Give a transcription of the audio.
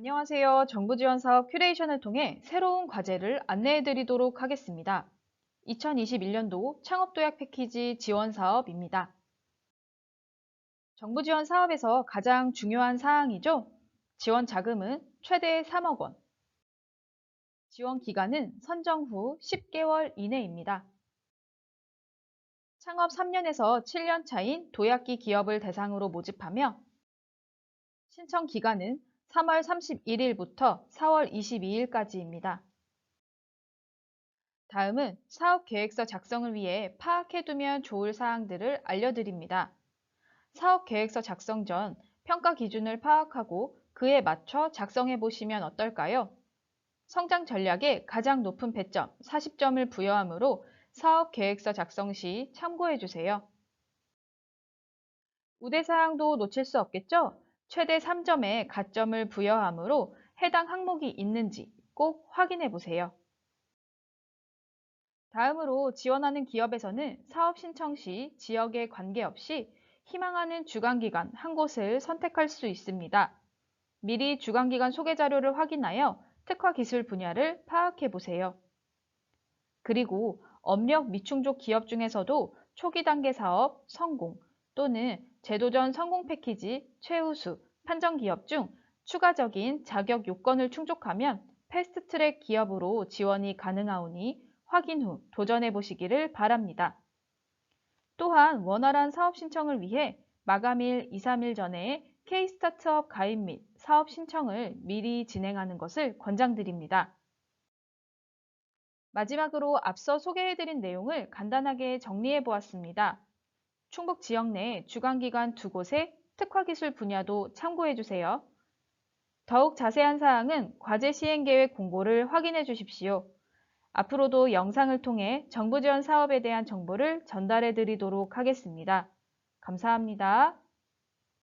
안녕하세요. 정부 지원 사업 큐레이션을 통해 새로운 과제를 안내해 드리도록 하겠습니다. 2021년도 창업도약 패키지 지원 사업입니다. 정부 지원 사업에서 가장 중요한 사항이죠. 지원 자금은 최대 3억 원. 지원 기간은 선정 후 10개월 이내입니다. 창업 3년에서 7년 차인 도약기 기업을 대상으로 모집하며 신청 기간은 3월 31일부터 4월 22일까지입니다. 다음은 사업 계획서 작성을 위해 파악해두면 좋을 사항들을 알려드립니다. 사업 계획서 작성 전 평가 기준을 파악하고 그에 맞춰 작성해 보시면 어떨까요? 성장 전략에 가장 높은 배점 40점을 부여하므로 사업 계획서 작성 시 참고해 주세요. 우대사항도 놓칠 수 없겠죠? 최대 3점의 가점을 부여하므로 해당 항목이 있는지 꼭 확인해 보세요. 다음으로 지원하는 기업에서는 사업 신청 시 지역에 관계없이 희망하는 주관기관 한 곳을 선택할 수 있습니다. 미리 주관기관 소개 자료를 확인하여 특화 기술 분야를 파악해 보세요. 그리고 업력 미충족 기업 중에서도 초기 단계 사업 성공 또는 제도전 성공 패키지 최우수 판정 기업 중 추가적인 자격 요건을 충족하면 패스트 트랙 기업으로 지원이 가능하오니 확인 후 도전해 보시기를 바랍니다. 또한 원활한 사업 신청을 위해 마감일 2, 3일 전에 K-스타트업 가입 및 사업 신청을 미리 진행하는 것을 권장드립니다. 마지막으로 앞서 소개해드린 내용을 간단하게 정리해 보았습니다. 충북 지역 내 주관기관 두 곳의 특화기술 분야도 참고해 주세요. 더욱 자세한 사항은 과제 시행 계획 공고를 확인해 주십시오. 앞으로도 영상을 통해 정부 지원 사업에 대한 정보를 전달해 드리도록 하겠습니다. 감사합니다.